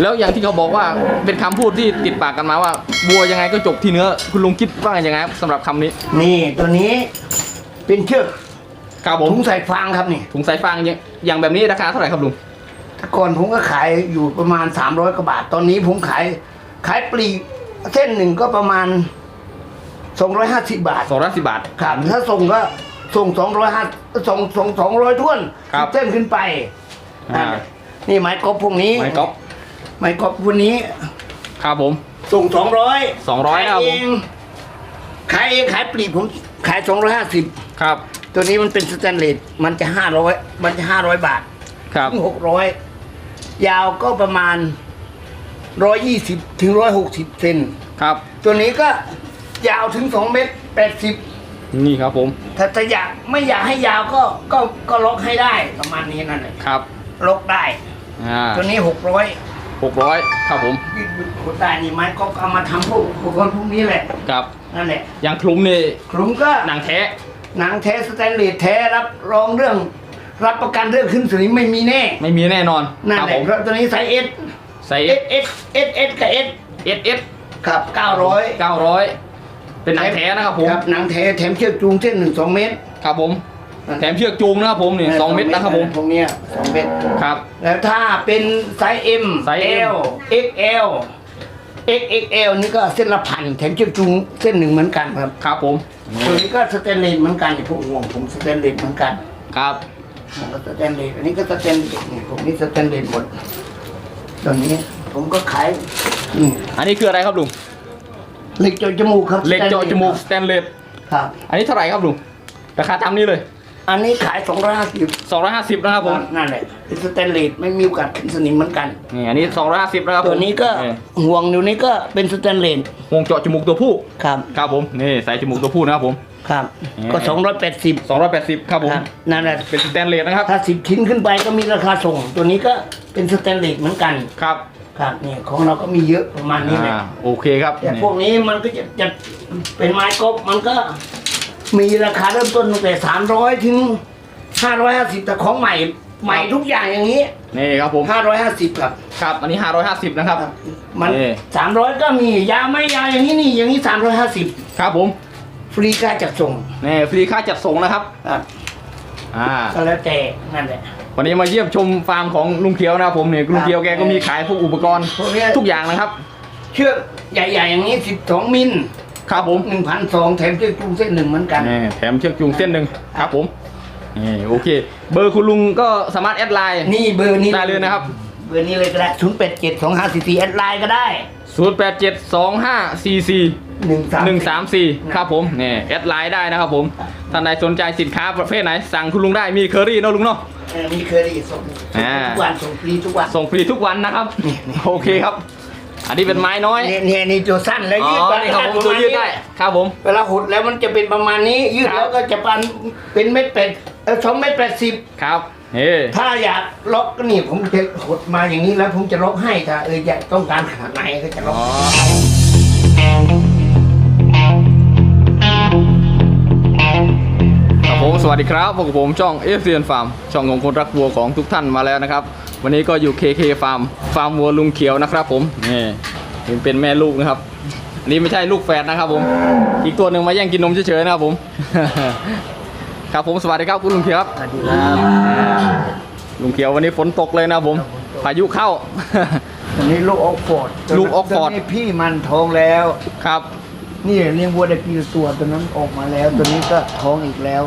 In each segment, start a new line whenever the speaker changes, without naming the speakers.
แล้วอย่างที่เขาบอกว่าเป็นคำพูดที่ติดปากกันมาว่าบัวยังไงก็จบที่เนื้อ คุณลุงคิดว่ายังไงครับสำหรับคำนี้
นี่ตัวนี้เป็นเชือก
ครับผม
ถุงใส่ฟางครับนี่
ถุงสายฟางอย่างอย่างแบบนี้ราคาเท่าไหร่ครับลุง
แต่ก่อนผมก็ขายอยู่ประมาณ 300กว่าบาท ตอนนี้ผมขายขายปลีกเส้นหนึ่งก็ประมาณ 250 บาท
สองร้อยสิบบาท
ครับถ้าส่งก็ส่ง205ส่งส่ง200ท้วน
ครับ
เส้นขึ้นไป
อ่า
นี่ไม้กอล์ฟพวกนี้
ไม้ก๊อฟ
ไม้กอล์ฟพวกนี้
ครับผม
ส่ง200
200นะครับผม
ขายเองขายปลีกผมขาย250
ครับ
ตัวนี้มันเป็นสแตนเลสมันจะ500มันจะ500บาท
ครับ
ถึงหกร้อยยาวก็ประมาณร้อยยี่สิบถึงร้อยหกสิบเซน
ครับ
ตัวนี้ก็ยาวถึงสองเมตรแปดสิบ
นี่ครับผม
ถ้าจะอยากไม่อยากให้ยาวก็ก็ก็ล็อกให้ได้ประมาณนี้นั่นแหละ
ครับ
ล็อกได้
อ่า
ตัวนี้หกร้อย
หกร้อยครับผม
ยืดขดได้นี่ไม้ก็เอามาทำพวกอุปกรณ์พวกนี้แหละ
ครับ
นั่นแหละ
อย่างคลุมนี่
คลุมก็
หนังแท้
หนังแท้สแตนเลสแท้รับรองเรื่อง รับประกันเรื่องขึ้นสนิมไม่มีแน่
ไม่มีแน่นอน
นั่น
ครับ
แห
ผ
ละ
ม
เพราะตัวนี้ไซส์เอส
ใส่
เอสเอสเอสเอสกับเอส
เอสเอส
ครับเก้าร้อย
เก้าร้อยเป็นหนังแท้นะครับผม
ครับหนังแท้แถมเชือกจูงเส้นหนึ่งสองเมตร
ครับผม แถมเชือกจูงนะครับผมนี่สองเม็ดนะครับผม
พวกเนี้ยสองเมตร
ครับ
แล้วถ้าเป็นไซส์ M
ไซส์ M
L XL XXL นี่ก็เส้นละพันแถมเชือกจูงเส้นหนึ่งเหมือนกันครับ
ครับผม
ตัวนี้ก็สแตนเลสเหมือนกันพวกห่วงผมสแตนเลสเหมือนกัน
ครับ
ผมก็สแตนเลสอันนี้ก็สแตนเลสนี่ผมนี่สแตนเลสหมดตัวนี้ผมก็ขายนี่
อันนี้คืออะไรครับลุง
เหล็กเจาะจมูกครับ
เหล็กเจาะจมูกสแตนเลส
ครับ
อันนี้เท่าไหร่ครับลุงราคาตามนี้เลย
อันนี้ขาย250
250นะครับผม
นั่นแหละเป็นสแตนเลสไม่มีโอกาสขึ้นสนิมเหมือนกัน
นี่อันนี้250นะครับผม
ตัวนี้ก็
นี่
ห่วงอยู่นี้ก็เป็นสแตนเลส
วงเจาะจมูกตัวผู้
ครับ
ครับผมนี่ใส่จมูกตัวผู้นะครับผม
ครับ
นี่
ก็สองร้อยแปดสิบ
280ครับผม
นั่นแหละ
เป็นสแตนเลสนะครับ
ถ้าสิบชิ้นขึ้นไปก็มีราคาส่ง ตัวนี้ก็เป็นสแตนเลสเหมือนกัน
ครับ
ครับเนี่ยของเราก็มีเยอะประมาณนี้แหละ
อ่าโอเคครับ
แต่
นี่
พวกนี้มันก็จะจะเป็นไม้กบมันก็ มีราคาเริ่มต้นตั้งแต่สามร้อยถึงห้าร้อยห้าสิบแต่ของใหม่ใหม่ทุกอย่างอย่างนี้
นี่ครับผม
ห้าร้อยห้าสิบครับ
ครับ อันนี้550นะครับ
มัน
นี่
สามร้อยก็มียาวไม่ยาวอย่างนี้นี่อย่างนี้สามร้อยห้าสิบ
ครับผม
ฟรีค่าจัดส่ง
นี่ฟรีค่าจัดส่งนะครับ
ครับ
อ่า
ก็แล้วแต่นั่นแหละ
วันนี้มาเยี่ยมชมฟาร์มของลุงเขียวนะครับผมเนี่ยลุงเขียวแกก็มีขายพวกอุปกรณ์
พวกเนี้ย
ทุกอย่างนะครับ
เชือกใหญ่ๆอย่างนี้สิบสองมิล
ครับผม
หนึ่งพันสองแถมเชือกจูงเส้นหนึ่งเหมือนกัน
นี่แถมเชือกจูงเส้นหนึ่งครับผมนี่โอเค เบอร์คุณลุงก็สามารถแอดไลน์
นี่เบอร์นี้
ได้เลยนะครับ
เบอร์นี้เลยก็ได้ศูนย์แปดเจ็ดสองห้าสี่สี่แอดไลน์ก็ได้
087254
หนึ่งสาม
134ครับผมนี่แอดไลน์ได้นะครับผมท่านใดสนใจสินค้าประเภทไหน สั่งคุณลุงได้มีเคอรี่เนอะลุงเนาะ
เออมีเคยได้ส่งส่ง
อ่า
ทุกวันส่งฟรีทุกวัน
ส่งฟรีทุกวันนะครับ โอเคครับ อันนี้เป็นไม้น้อย
เนี่ยเนี่ยนี่ตัวสั้นแล้ว
อ๋
ยืด
อ
ไป
นี่ครับผมตัวยืดได้ครับผม
เวลาหดแล้วมันจะเป็นประมาณนี้ยืด
ครับ
แล้วก็จะปันเป็นเม็ดเป็ดเออสองเม็ดแปดสิบ
ครับเฮ้
ถ้าอยากล็อกก็นี่ผมจะหดมาอย่างนี้แล้วผมจะล็อกให้ถ้าเอออยากต้องการขนาดไหนก็จะล็อก
อ๋อครับผมสวัสดีครับพวกบผมช่องเอฟซีนฟาร์มช่องของคนรักวัวของทุกท่านมาแล้วนะครับ วันนี้ก็อยู่ KK ฟาร์มฟาร์มวัวลุงเขียวนะครับผมนี่เห็นเป็นแม่ลูกนะครับอันนี้ไม่ใช่ลูกแฝดนะครับผม อีกตัวหนึ่งมาแย่งกินนมเฉยๆนะครับผม ครับผมสวัสดีครับคุณลุงเขียวครับ
สวัสดีครับ
ลุงเขียววันนี้ฝนตกเลยนะครับผม พายุเข้า
อันนี้ลูกออกฟอร์ด
ลูกออกฟอร์ด
ตัวนี้พี่มันท้องแล้ว
ครับ
นี่เลี้ยงวัวได้ปีละตัวตัวนั้นออกมาแล้ว ตัวนี้ก็ท้องอีกแล้ว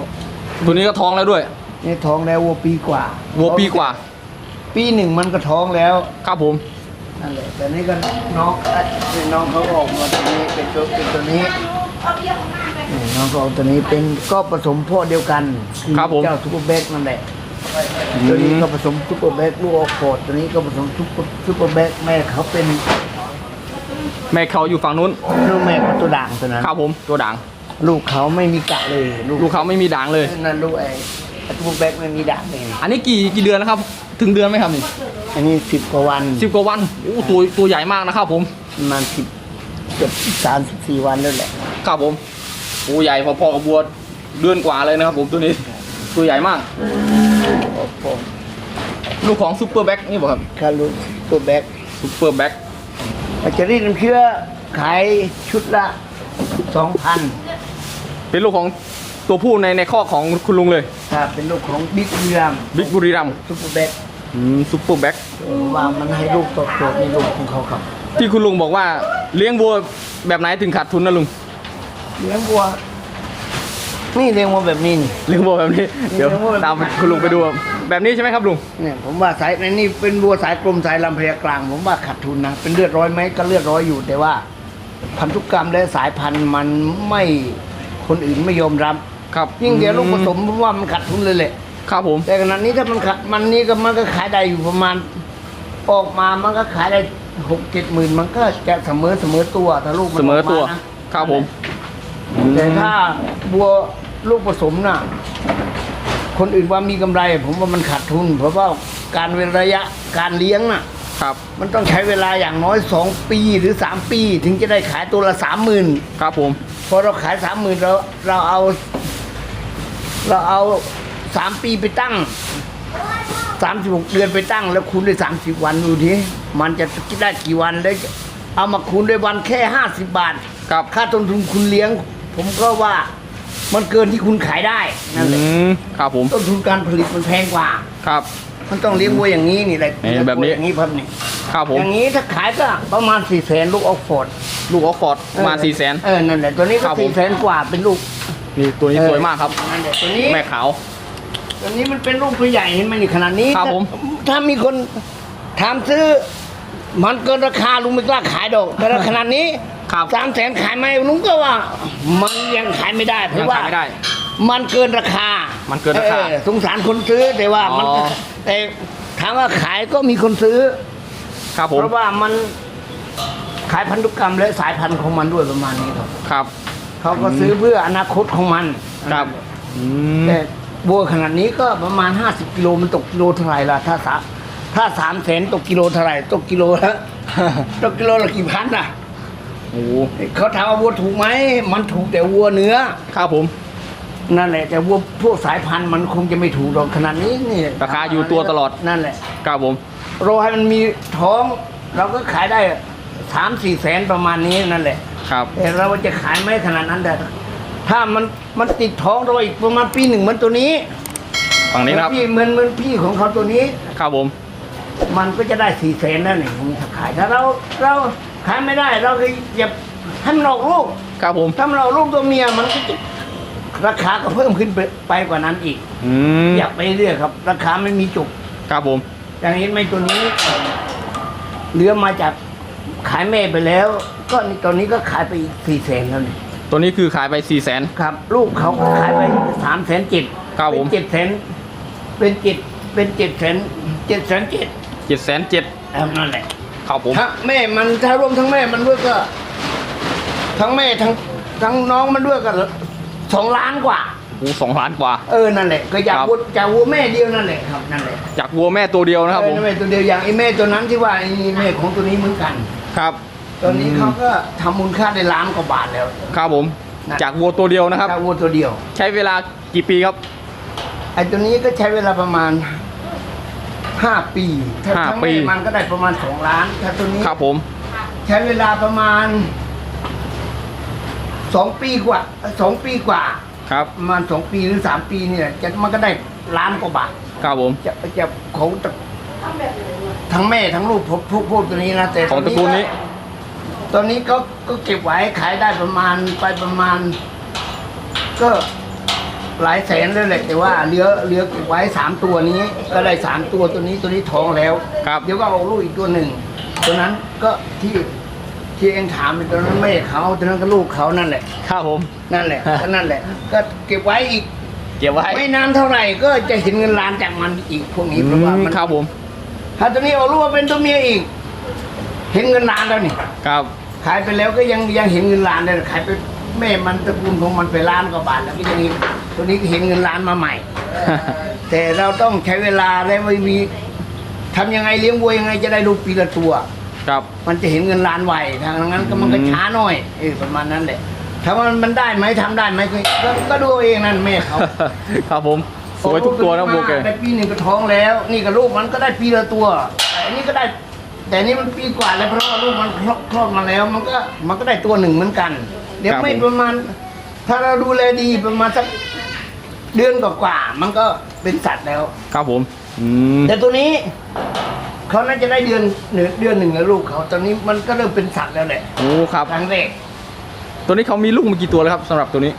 ตัวนี้ก็ท้องแล้วด้วย
นี่ท้องแล้ววัวปีกว่า
วัวปีกว่า
ปีหนึ่งมันก็ท้องแล้ว
ครับผม
นั่นแหละแต่นี่ก็น้องเอ้ยนี่น้องเขาออกมาตัวนี้เป็นตัวเป็นตัวนี้นี่น้องเขาเอาตัวนี้เป็นก็ผสมพ่อเดียวกันอ
ครับผม
เจ้าซุปเปอร์แบ็กนั่นแหละตัวนี้ก็ผสมซุปเปอร์แบ็กลูกออกฟอร์ดตัวนี้ก็ผสมซุปเปอร์ซุปเปอร์แบ็กแม่เขาเป็น
แม่เขาอยู่ฝั่งนู้น
ลูกแม่เขาตัวด่างตัวนั้น
ครับผมตัวด่าง
ลูกเขาไม่มีกะเลยลูก
ลูกเขาไม่มีด่างเลย
นั่นลูกไอ้ไอ้ซุปเปอร์แบ็กไม่มีด่างเลย
อันนี้กี่กี่เดือนนะครับ ถึงเดือนไหมครับนี่
อันนี้สิบกว่าวัน
สิบกว่าวันโอ้ตัวตัวใหญ่มากนะครับผม
ประมาณสิบเกือบสามสิบสี่วันแล้วแหละ
ครับผมตัวใหญ่พอๆกับบัวเดือนกว่าเลยนะครับผมตัวนี้ตัวใหญ่มาก
โอ้โห
ลูกของซูเปอร์แบ็กนี่บอกครับ
คารุซุปเปอร์แบ็ก
ซซุปเปอร์แบ็ก
แบตเตอรี่น้ำเชื้อขายชุดละสองพัน
เป็นลูกของตัวผู้ในในข้อกของคุณลุงเลย
ครับ เป็นลูกของบิ๊กเรียม
บิ๊กบุรีรัมย์
ซุปเปอร์แบ ท
ซุปเปอร์แบ็ก
ว่ามันให้ลูกตกโตในลูกของเขาครับ
ที่คุณลุงบอกว่าเลี้ยงวัวแบบไหนถึงขาดทุนนะลุง
เลี้ยงวัว นี่เลี้ยงวัวแบบนี้นี่
เลี้ยงวัวแบบนี้ เดี๋ยว
เลี้ยงวัวแบบ
ตามคุณลุงไปดูแบบนี้ใช่ไหมครับลุง
เนี่ยผมว่าสายในนี่เป็นวัวสายกลมสายลำพญากลาง ผมว่าขาดทุนนะเป็นเลือดร้อยไหมก็เลือดร้อยอยู่แต่ว่า พันธุกรรมและสายพันธุ์มันไม่คนอื่นไม่ยอมรับ
ครับ
ยิ่งเดี๋ยวลูกผสมผมว่ามันขาดทุนเลยแหละ
ครับผม
แต่ขณะนี้ถ้ามันขาดมันนี่ก็มันก็ขายได้อยู่ประมาณ ออกมามันก็ขายได้หกเจ็ดหมื่นมันก็จะเสมอเสมอตัวถ้าลูกมัน
เสมอตัว
กานะครับ
ผม
แต่ถ้าบัวลูกผสมน่ะ คนอื่นว่ามีกำไร ผมว่ามันขาดทุน เพราะว่าการเว้นระยะการเลี้ยงน่ะ
ครับ
มันต้องใช้เวลาอย่างน้อยสองปีหรือสามปี ถึงจะได้ขายตัวละสามหมื่น
ครับผม
พอเราขายสามหมื่นเราเราเอา เราเอา สามปีไปตั้งสามสิบหกเดือนไปตั้ง แล้วคูณด้วยสามสิบวันดูทีมันจะได้กี่วันแล้วเอามาคูณด้วยวันแค่ห้าสิบบาท
ครับ
ค่าต้นทุนคุณเลี้ยง ผมก็ว่ามันเกินที่คุณขายได้นั่นแหละ
อืมครับผม
ต้นทุนการผลิตมันแพงกว่า
ครับ
มันต้องเลี้ยงวัวอย่างนี้นี่แหละ
นี่แบบนี้
อย่างนี้ครับนี่
ครับผม
อย่างนี้ถ้าขายก็ประมาณสี่แสนลูกออกฟอร์ด
ลูกออกฟอร์ดประมาณสี่แสน
เออนั่นแหละตัวนี้
ค
ก็
รับผม
สี่แสนกว่าเป็นลูก
นี่ตัวนี้
เออ
สวยมากครับ
นั่นแหละตัวนี้
แม่ขาว
ตัวนี้มันเป็นลูกตัวใหญ่เห็นไหมนี่ขนาดนี้
ครับผม
ถ้ามีคนถามซื้อ มันเกินราคาลุงไม่กล้าขายดอกแต่ขนาดนี้
ครับ
สามแสนขายไหมลุงก็ว่า มันยังขายไม่ได้เพ
ยัง
ราะว่า
ขายไม่ได้
มันเกินราคา
มันเกินราคา
ออสงสารคนซื้อแต่ว่ามัน
อ๋อ
แต่ถามว่าขายก็มีคนซื้อ
ครับผม
เพราะว่ามันขายพันธุกรรมและสายพันธุ์ของมันด้วยประมาณนี้ครับ
ครับ
เขาก็ซื้อเพื่ออนาคตของมัน
ครับอืม
แต่ บัวขนาดนี้ก็ประมาณ 50กิโลมันตกกิโลเท่าไหร่ล่ะถ้าสาถ้าสามแสนตกกิโลเท่าไหร่ตกกิโลละตกกิโลละกี่พันน่ะ
โอ้โห
เขาถามว่าวัวถูกไหมมันถูกแต่วัวเนื้อ
ครับผม
นั่นแหละ แต่วัวพวกสายพันธุ์มันคงจะไม่ถูกหรอกขนาดนี้นี่
ราคาอยู่ตัวตลอด
นั่นแหละ
ครับผม
รอให้มันมีท้องเราก็ขายได้สามสี่แสนประมาณนี้นั่นแหละ
ครับ
แต่เราจะขายไม่ขนาดนั้นแต่ ถ้ามันมันติดท้องเราอีกประมาณปีหนึ่งเหมันตัวนี้
ฝั่งนี้นะครับ
พี่เหมือนเหมือนพี่ของเขาตัวนี้
ครับผม
มันก็จะได้สี่แสนแล้วนี่ผมจะขายถ้าเราเราขายไม่ได้เราก็อย่าให้มันออกลูก
ครับผม
ถ้ามันออกลูกตัวเมียมันก็จะราคาก็เพิ่มขึ้นไปไปกว่านั้นอีก
อืม
อยากไปเรื่อยครับ ราคาไม่มีจบ
ครับผม
อย่างนี้ไม่ตัวนี้เหลือมาจากขายแม่ไปแล้ว ก็นี่ตอนนี้ก็ขายไปอีกสี่แสนแล้วนี่
ตัวนี้คือขายไป4ี่แสน
ครับ ลูกเขาก็ขายไปสามแสนเจ็ด
ครับผม
เป็นเจ็ดแสนเป็นเจ็ดเป็นเจ็ดแสนเจ็ดแสนเจ็ด
เจ็ดแสนเจ็ด
นั่นแหละ
ครับผม
ถ้าแม่มันถ้ารวมทั้งแม่มันด้วยก็ ทั้งแม่ทั้งทั้งน้องมันด้วยก็สองล้านกว่า
โอ้สองล้านกว่า
เออนั่นแหละ ก็อยาก
ครับ
วัวจากวัวแม่เดียวนั่นแหละครับนั่นแหละ
จากวัวแม่ตัวเดียวนะครับ
เอ
ผ
อ
ม
นั่นแม่ตัวเดียวอย่างไอ้แม่ตัวนั้นที่ว่าไอ้แม่ของตัวนี้เหมือนกัน
ครับ
ตอนนี้เขาก็ทำมูลค่าได้ล้านกว่าบาทแล้ว
ครับผม
นั่น
จากวัวตัวเดียวนะครับ
จากวัวตัวเดียว
ใช้เวลากี่ปีครับ
ไอ้ตัวนี้ก็ใช้เวลาประมาณห้าปีถ้า
ห้า
ทั้ง
ปี
แม่มันก็ได้ประมาณสองล้าน ถ้าตัวนี้
ครับผม
ใช้เวลาประมาณสองปีกว่าสองปีกว่า
ครับ
ประมาณสองปีหรือสามปีเนี่ยจะมันก็ได้ล้านกว่าบาท
ครับผม
จะจะของตระทั้งแม่ทั้งลูกพวกพวกพวกตัวนี้นะแต่
ของตระกูลนี้
ตอนนี้ก็ก็เก็บไว้ขายได้ประมาณไปประมาณ ก็หลายแสนเลยแหละแต่ว่าเหลือเหลือเก็บไว้สามตัวนี้ ก็ได้สามตัวตัวนี้ตัวนี้ท้องแล้ว
ครับ
เดี๋ยวก็เอาลูกอีกตัวหนึ่งตัวนั้นก็ที่ที่เองถามเป็นตัวนั้นแม่เขาตัวนั้นก็ลูกเขานั่นแหละ
ครับผม
นั่นแหละก็นั่นแหละ ก็เก็บไว้อีก
เก็บไว้
ไม่นานเท่าไหร่ก็จะเห็นเงินล้านจากมันอีกพวกนี้เพราะว่ามัน
ครับผม
ถ้าตัวนี้เอาลูกมาเป็นตัวเมียอีก เห็นเงินล้านแล้วนี่
ครับ
ขายไปแล้วก็ยังยังเห็นเงินล้านเลยขายไปแม่มันตระกูลของมันไปล้านกว่าบาทแล้วก็ยังมีตัวนี้ก็เห็นเงินล้านมาใหม่ แต่เราต้องใช้เวลาและไม่มีทำยังไงเลี้ยงวัวยังไงจะได้ลูกปีละตัว
ครับ
มันจะเห็นเงินล้านไวทางนั้นก็มันก็
อืม
ช้าหน่อยเออประมาณนั้นแหละถ้าว่ามันได้ไหมทำได้ไหมก็ก็ก็ดูเอาเองนั่นแม่เขา
ครับผมสวยทุกตัวนะวัวแก
ได้ปีหนึ่งก็ท้องแล้ว นี่ก็ลูกมันก็ได้ปีละตัวแต่อันนี้ก็ได้ แต่นี่มันปีกว่าแล้วเพราะว่าลูกมันคลอดคลอดมาแล้ว มันก็มันก็ได้ตัวหนึ่งเหมือนกัน เดี๋ยว
ครับ
ไม่
ผม
ประมาณ ถ้าเราดูแลดีประมาณสักเดือนกว่าๆมันก็เป็นสัตว์แล้ว
ครับผม อืม
แต่ตัวนี้เขาน่าจะได้เดือนหนึ่งเดือนหนึ่งแล้วลูกเขาตอนนี้มันก็เริ่มเป็นสัตว์แล้วแหละ
โอ้ ครับ
ครั้งแรก
ตัวนี้เขามีลูกมากี่ตัวแล้วครับสำหรับตัวนี้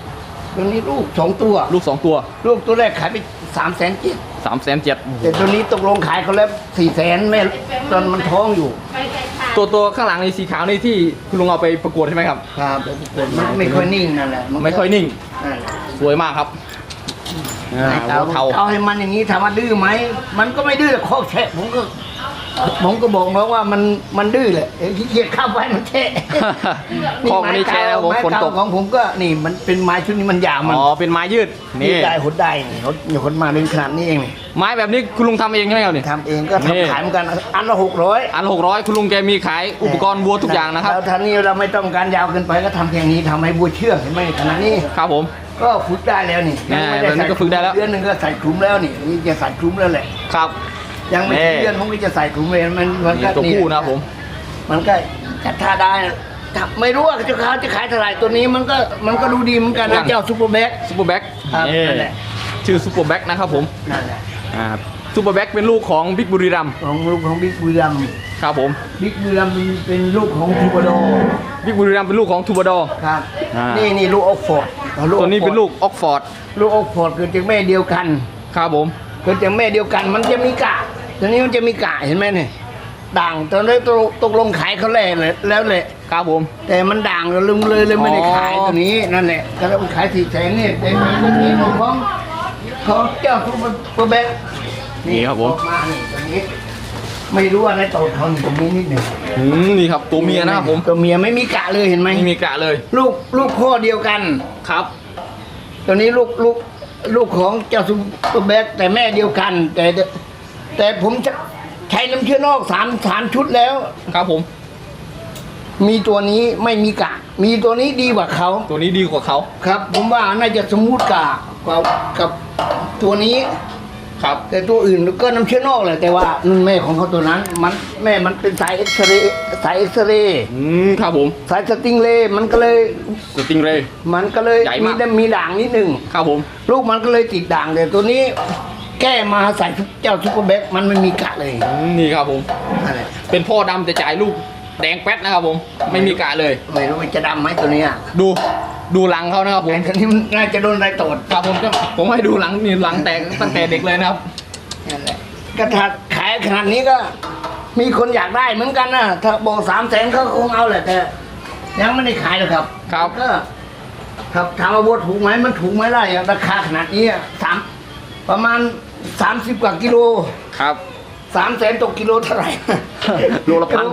ตัวนี้ลูกสองตัว
ลูกสองตัว
ลูกตัวแรกขายไป สามแสนเจ็ด
สามแสนเจ็ด
แต่ตัวนี้ตกลงขายเขาแล้วสี่แสนแม่ตอนมันท้องอยู่
ตัวตัวข้างหลังในสีขาวนี่ที่คุณลุงเอาไปประกวดใช่ไหมครับ
ครับมันไม่ค่อยนิ่งนั่นแหละนก็
ไม่ค่อยนิ่ง
นั่นแหละ
สวยมากครับอ่า
เอา
หัวเทา
เอาให้มันอย่างนี้ถามว่าดื้อไหมมันก็ไม่ดื้อหรอกข้อแฉะผมก็ผมก็บอกแล้วว่ามันมันดื้อแหละเอ้ยขี้เกียจเข้าไปมันแฉะ
ข้อมันนี่แฉะแล้วผม
ไม้
ฝนตก
เก่าของผมก็นี่มันเป็นไม้ชุดนี้มันยาวมัน
อ๋อ เป็นไม้ยืด นี่
นี่ได้หดได้นี่หดอยู่คนมาเป็นขนาดนี้เองนี่
ไม้แบบนี้คุณลุงทำเองใช่ไหมครับนี่
ทำเองก็
นี่
ทำขายเหมือนกันอันละหกร้อย
อันหกร้อยคุณลุงแกมีขายอุปกรณ์วัวทุกอย่างนะครับ
แล้วท่านี้เราไม่ต้องการยาวเกินไปก็ทำแค่นี้ทำให้บัวเชื่องเห็นไหมขนาดนี้
ครับผม
ก็ฝึกได้แล้วนี่
แน่
ไม่
แบบนี้ก็ฝึกได้แล้ว
เดือนหนึ่งก็ใส่คลุมแล้วนี่นี่จะใส่คลุมแล้วแหละ
ครับ
ยังไม่ถึง
แน่
เดือนผมก็จะใส่คลุมเลยมันมัน
นี่
ก็
ตัวผู้นะครับผม
มันก็ จัดท่าได้นะถ้าไม่รู้ว่าจะขายจะขายเท่าไหร่ตัวนี้มันก็มันก็ดูดีเหมือนกัน
นั่
นะ
น
เจ้าซูเปอร์แบ็ค
ซูเปอร์แบ็ก
ครับนั่นแหละ
ชื่อซูเปอร์แบ็กนะครับผม
นั่นแหละ
อ่าซูเปอร์แบ็กเป็นลูกของบิ๊กบุรีรัมย์
ของลูกของบิ๊กบุรีรัมย์
ครับผม
บิ๊กบุรีรัมย์เป็นลูกของทูบาโด
บิ๊กบุรีรัมย์เป็นลูกของทูบาดอ
ครับ
อ่านี่
นี่นี่ลูกออกฟอร์ดเอา
ตัวนี้เป็นลูกออกฟอร์ด
ลูกออกฟอร์ดเกิดจากแม่เดียวกัน
ครับผม
เกิดจากแม่เดียวกันมันจะมีกะตัวนี้มันจะมีกะเห็นไหมเนี่ย ด่างตอนนี้ตกตกลงขายเขาแล้วเลยแล้วเลย
ครับผม
แต่มันด่างแล้วลืมเลยเลยไม่ได้ขาย
อ๋อ
ตัวนี้นั่นแหละก็เลยขายสี่แสนนี่แต่ตัวนี้ของของของเจ้าทุกตัวแบก
นี่ครับผม
ออกมานี่ตัวนี้ ไม่รู้อะไรโตเขาอยู่ตรงนี้นิดหนึ่ง
อืมนี่ครับตัวเมียนะครับผม
ตัวเมียไม่มีกะเลยเห็นไหม
ไม่มีกระเลย
ลูกลูกพ่อเดียวกัน
ครับ
ตัวนี้ลูกลูกลูกของเจ้าซุปเปอร์แบ็กแต่แม่เดียวกัน แต่แต่ผมจะ ใช้น้ำเชื่อนอกสามสามชุดแล้ว
ครับผม
มีตัวนี้ไม่มีกะ มีตัวนี้ดีกว่าเขา
ตัวนี้ดีกว่าเขา
ครับ ผมว่าน่าจะสมูทกะกว่ากับตัวนี้
ครับ
แต่ตัวอื่นก็น้ำเชื่อนอกแหละแต่ว่านุ่นแม่ของเขาตัวนั้น มันแม่มันเป็นสายเอ็กซเรย์สายเอ็กซเรย์
อืมครับผม
สายสติงเรย์มันก็เลย
สติงเรย์
มันก็เลย
ใหญ่
มี
มาก
มีด่างนิดหนึ่ง
ครับผม
ลูกมันก็เลยติดด่างแต่ตัวนี้ แก้มาใส่เจ้าซุปเปอร์แบ็กมันไม่มีกะเลย
อืมนี่ครับผม
อะไร
เป็นพ่อดำแต่จ่ายลูกแดงแป๊ดนะครับผม ไม่มีกระเลย
ไม่รู้มันจะดำไหมตัวเนี้ย
ดูดูหลังเขานะครับผม
แต่ตัวนี้มันน่าจะโดนอะไรตด
ครับผมจะผมให้ดูหลังนี่หลังแตกตั้งแต่เด็กเลยนะครับ
นั่นแหละก็ถ้าขายขนาดนี้ก็ มีคนอยากได้เหมือนกันนะถ้าบอกสามแสนเขาคงเอาแหละแต่ยังไม่ได้ขายหรอกครับ
ครับ
ก็ครับถามว่าวัวถูกไหมมันถูกไหมล่ะอย่างราคาขนาดนี้อะสามประมาณ สามสิบกว่ากิโล
ครับ
สามแสนตกกิโลเท่าไหร่
โลละพัน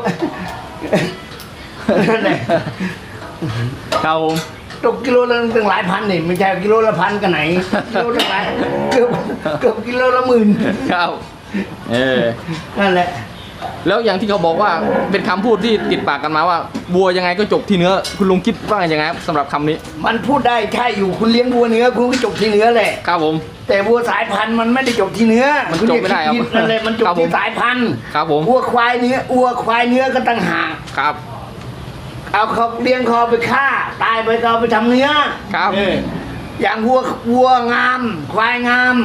นั่นแหละ
ครับผม
ตกกิโลละตั้งหลายพันนี่ไม่ใช่กิโลละพันกันไหนกิโลละหลายเกือบเกือบกิโลละหมื่น
ครับ เออ
นั่นแหละ
แล้วอย่างที่เขาบอกว่าเป็นคำพูดที่ติดปากกันมาว่าวัวยังไงก็จบที่เนื้อ คุณลุงคิดว่ายังไงครับสำหรับคำนี้
มันพูดได้ใช่อยู่คุณเลี้ยงวัวเนื้อคุณก็จบที่เนื้อแหละ
ครับผม
แต่วัวสายพันธุ์มันไม่ได้จบที่เนื้อ
มัน
คุณ
จบไม่ได้ครับ
อย่าคินั่นแหละมันจบ
ครับผม
ที่สายพันธุ์
ครับผม
วัวควายเนื้อวัวควายเนื้อก็ต่างหาก
ครับ
เอาเขาเลี้ยงคอไปฆ่า ตายไปก็เอาไปทำเนื้อ
ครับ
เอออย่างวัววัวงาม ควายงาม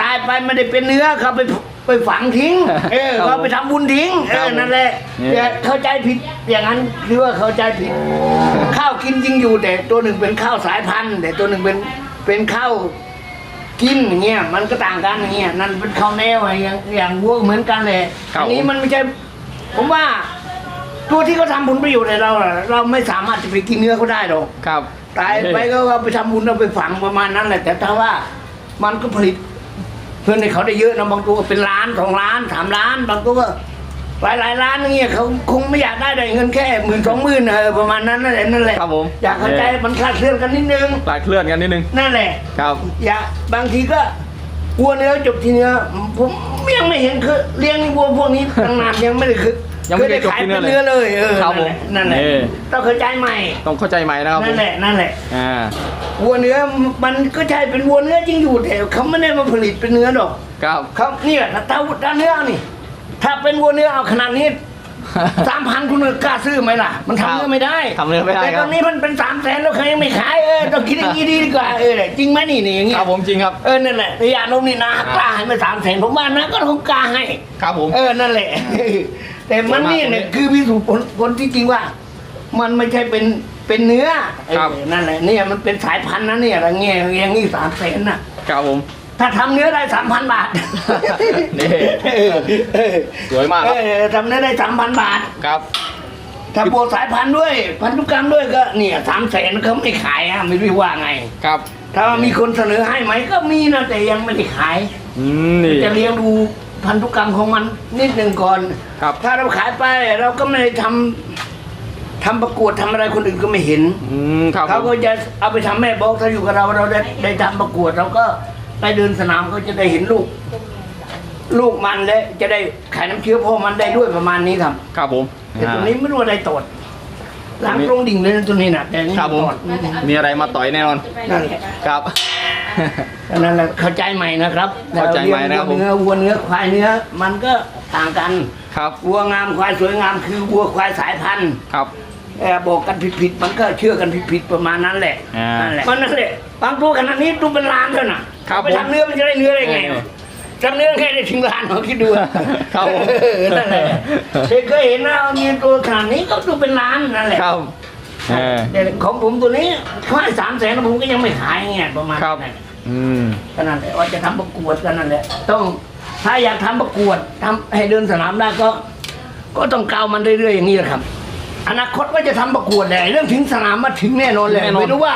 ตายไปไม่ได้เป็นเนื้อเขาไปไปฝังทิ้ง เออ
ครับ
เขาไปทำบุญทิ้งเอ
ครั
อบนั่นแหละ
นี่
อย่าเข้าใจผิดอย่างนั้นคือว่าเข้าใจผิด ข้าวกินจริงอยู่แต่ตัวหนึ่งเป็นข้าวสายพันธุ์ แต่ตัวหนึ่งเป็นเป็นข้าว กินอย่างเงี้ยมันก็ต่างกันอย่างเงี้ยนั่นเป็นข้าวแนวอะไรอย่างอย่างวัวเหมือนกันเลย
ครับ
อันี้มันไม่ใช่ผมว่า ตัวที่เขาทำผลประโยชน์ให้เราอะเราไม่สามารถจะไปกินเนื้อเขาได้หรอก
ครับ
ตายไปก็เอาไปทำบุญเอาไปฝังประมาณนั้นแหละ แต่ถ้าว่ามันก็ผลิตเพื่อนในเขาได้เยอะนะบางตัวก็เป็นล้านสองล้านสามล้าน บางตัวก็ หลายหลายๆล้านอย่างเงี้ยเขาคงไม่อยากได้แต่เงินแค่หมื่นสองหมื่นเออประมาณนั้นนั่นแหละนั่นแหละ
ครับผม
อยากเข้าใจมันคลาดเคลื่อนกันนิดนึง
หลายเคลื่อนกันนิดนึง
นั่นแหละ
ครับ
อย่าบางทีก็วัวเนื้อจบที่เนื้อผมยังไม่เห็นคือเลี้ยงวัวพวกนี้ตั้งนานยังไม่ได้คือ
ยังไม่ได้จบ
ขาย
ที่
เป็
เนื้อนเลย
เนื้อเลยเออ
ครับผม
นั่นแหละ
เออ
ต้องเข้าใจใหม่
ต้องเข้าใจใหม่นะครับผ
นั่
ม
นแหละนั่นแหละ
อ่า
วัวเนื้อมันก็ใช่เป็นวัวเนื้อจริงอยู่แต่เขาไม่ได้มาผลิตเป็นเนื้อหรอก
ครับ
เขาเนี่ยถ้าถ้าเนื้อนี่ ถ้าเป็นวัวเนื้อเอาขนาดนี้สามพันคุณกล้าซื้อไหมล่ะ มัน
ครับ
ทำเนื้อไม่ได้
ทำเนื้อไม่ได้
แต่
ค
ต
รั
อบนนี้มันเป็นสามแสนแล้วเขายังไม่ขายเออต้องคิดอย่างนี้ดีดีกว่าเออจริงไหมนี่นี่อย่าง
ค
เงี้ย
รับผมจริงครับ
เออนั่นแหละระยะลมนี่นะกล้าให้มาสามแสนผมว่านะก็คงกล้าให้
ครับผม
เออนั่นแหละ แต่มันนี่เนี่ยคือพิสูจน์ผลผลที่จริงว่า มันไม่ใช่เป็นเป็นเนื้อเออ
ครับ
นั่นแหละเนี่ยมันเป็นสายพันธุ์นะเนี่ยอะไรเงี้ยอย่างนี้สามแสนน่ะ
ครับผม
ถ้าทำเนื้อได้สามพันบาท
นี่
เออเออ
สวยมากครับ
เออทำเนื้อได้สามพันบาท
ครับ
ถ้าบวกสายพันธุ์ด้วย พันธุกรรมด้วยก็เนี่ยสามแสนเขาไม่ขายอะไม่รู้ว่าไง
ครับ
ถ้ามีคนเสนอให้ไหมก็มีนะแต่ยังไม่ได้ขาย
อืมนี่
จะเลี้ยงดูพันธุกรรมของมันนิดหนึ่งก่อน
ครับ
ถ้าเราขายไปเราก็ไม่ได้ทำทำประกวดทำอะไรคนอื่นก็ไม่เห็น
อืมครับ
เขา
ผม
ก็จะเอาไปทำแม่บอกถ้าอยู่กับเราเราได้ได้ทำประกวดเราก็ ได้เดินสนามก็จะได้เห็นลูก ลูกมันและจะได้ขายน้ำเชื้อพ่อมันได้ด้วยประมาณนี้ครับ
ครับผม
แต่ตัวนี้ไม่รู้อะไรตดหลังตรงดิ่งเลยนะตัวนี้นะแต่นี่
ครับผม
ตด
มีอะไรมาต่อยแน่นอน
นั่นแหละ
ครับ
อันนั้นแหละเข้าใจใหม่นะครับ
เข้าใจใหม่นะครับผม
เนื้อวัวเนื้อควายเนื้อ มันก็ต่างกัน
ครับ
วัวงามควายสวยงามคือวัวควายสายพันธุ์
ครับ
เออบอกกันผิดๆมันก็เชื่อกันผิดๆประมาณนั้นแหละ
อ่านั่
นั่นแหละมันนั่นแหละบางตัวขนาดนี้ตัวเป็นล้านแล้วนะ ครับเอาไป
ผม
ทำเนื้อมันจะได้เนื้อได้ไง
เออ
ทำเนื้อแค่ได้ถึงล้านเขาคิดดูอะ
ครับผม
เออนั่นแหละเด็กเคยเห็นนะมีตัวขนาดนี้ก็ตัวเป็นล้านนั่นแหละ
ครับเออ
แต่ของผมตัวนี้ควายสามแสนผมก็ยังไม่ขายไงประมาณ
ครับ
นั้น
อืม
ก็นั่นแหละว่าจะทำประกวดกันนั่นแหละ ต้องถ้าอยากทำประกวดทำให้เดินสนามได้ก็ ก็ต้องเกามันเรื่อยๆอย่างนี้แหละครับ อนาคตว่าจะทำประกวดแหละเรื่องถึงสนามมาถึงแน่นอนเลย
แน่นอน
ไม่รู้ว่า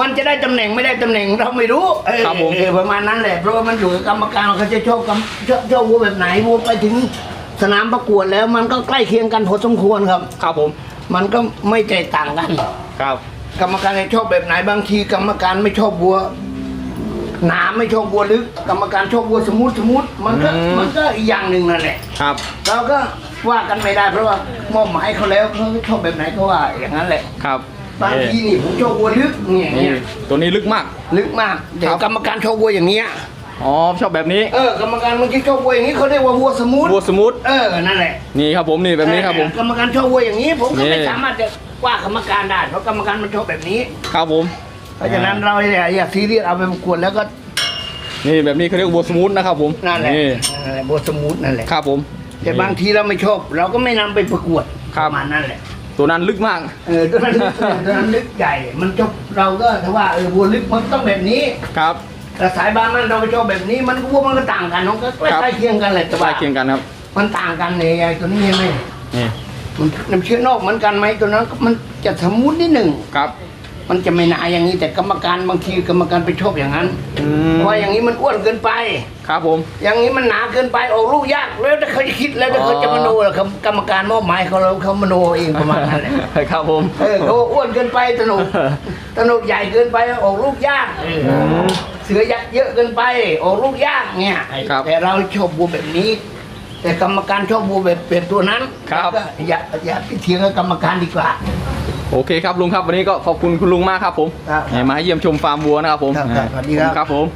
มันจะได้ตำแหน่งไม่ได้ตำแหน่งเราไม่รู้เออ
ครับผม
เออประมาณนั้นแหละเพราะว่ามันอยู่กับกรรมการเขาจะชอบกรรมชอบชอบวัวแบบไหนวัวไปถึงสนามประกวดแล้วมันก็ใกล้เคียงกันพอสมควรครับ
ครับผม
มันก็ไม่แตกต่างกัน
ครับ
กรรมการชอบแบบไหนบางทีกรรมการไม่ชอบวัวหนาไม่ชอบวัวลึก กรรมการชอบวัวสมูทสมูทมันก็
อืม
มันก็อีกอย่างหนึ่งนั่นแหละ
ครับ
เราก็ว่ากันไม่ได้เพราะว่ามอบหมายเขาแล้วเขาชอบแบบไหนก็ว่าอย่างนั้นแหละ
ครับ
บางทีนี่ผมชอบวัวลึกเนี่ย
นี่
เนี่ย
ตัวนี้ลึกมาก
ลึกมากแต่
ครับ
กรรมการชอบวัวอย่างเนี้ย
อ๋อชอบแบบนี้
เออกรรมการบางทีชอบวัวอย่างนี้เขาเรียกว่าวัวสมูท
วัวสมูท
เออนั่นแหละ
นี่ครับผมนี่แบบนี้ครับผม
กรรมการชอบวัวอย่างนี้ ผมก็ไม่
นี่
สามารถจะว่ากรรมการได้เพราะกรรมการมันชอบแบบนี้
ครับผม
เพราะฉะนั้นเราอย่าอย่าซีเรียสเอาไปประกวดแล้วก็
นี่แบบนี้เขาเรียกวัวสมูทนะครับผม
นั่นแหละ
นี่
นั่นแหละบัวสมูทนั่นแหละ
ครับผม
แต่บางทีเราไม่ชอบ เราก็ไม่นำไปประกวด
ครับ
ประมาณนั้นแหละ
ตัวนั้นลึกมาก
เออตัวนั้นลึกตัวนั้นลึกใหญ่ มันจบเราก็ถ้าว่าเออบัวลึกมันต้องแบบนี้
ครับ
แต่สายบานมันเราไปชอบแบบนี้ มันวัวมันก็ต่างกันมันก็ใก
ครับ
ล้ๆเคียงกันแหละแต่
ใกล้
ว่า
เคียงกันครับ
มันต่างกันเนี่ยไอ้ตัวนี้เห็นไหม
นี่
มันน้ำเชื้อนอกเหมือนกันไหมตัวนั้นมันจะสมูทนิดหนึ่ง
ครับ
มันจะไม่หนาอย่างนี้แต่กรรมการบางทีกรรมการไปชอบอย่างนั้น
อื
เพ
ม
ราะว่าอย่างนี้มันอ้วนเกินไป
ครับผม
อย่างนี้มันหนาเกินไปออกลูกยากแล้วถ้าเขาจะคิดแล้วถ้าเขาจะมโนล่ะครับกรรมการมอบหมายเขาแล้วเขามโนเองประมาณนั้นแหละ
ครับผม
เออเขาอ้วนเกินไปตนุกตนุกใหญ่เกินไปออกลูกยากเออเสือยักษ์เยอะเกินไปออกลูกยากเนี่ย
ครับ
แต่เราชอบบัวแบบนี้ แต่กรรมการชอบบัวแบบเป็นตัวนั้น
ครับ
ก็อย่าอย่าไปเถียงกับกรรมการดีกว่า
โอเคครับลุงครับวันนี้ก็ขอบคุณคุณลุงมากครับผม
ครับ
เนี่ยมาเยี่ยมชมฟาร์มวัวนะครับผม
ครับครับสวัสดีครับ
ครับผม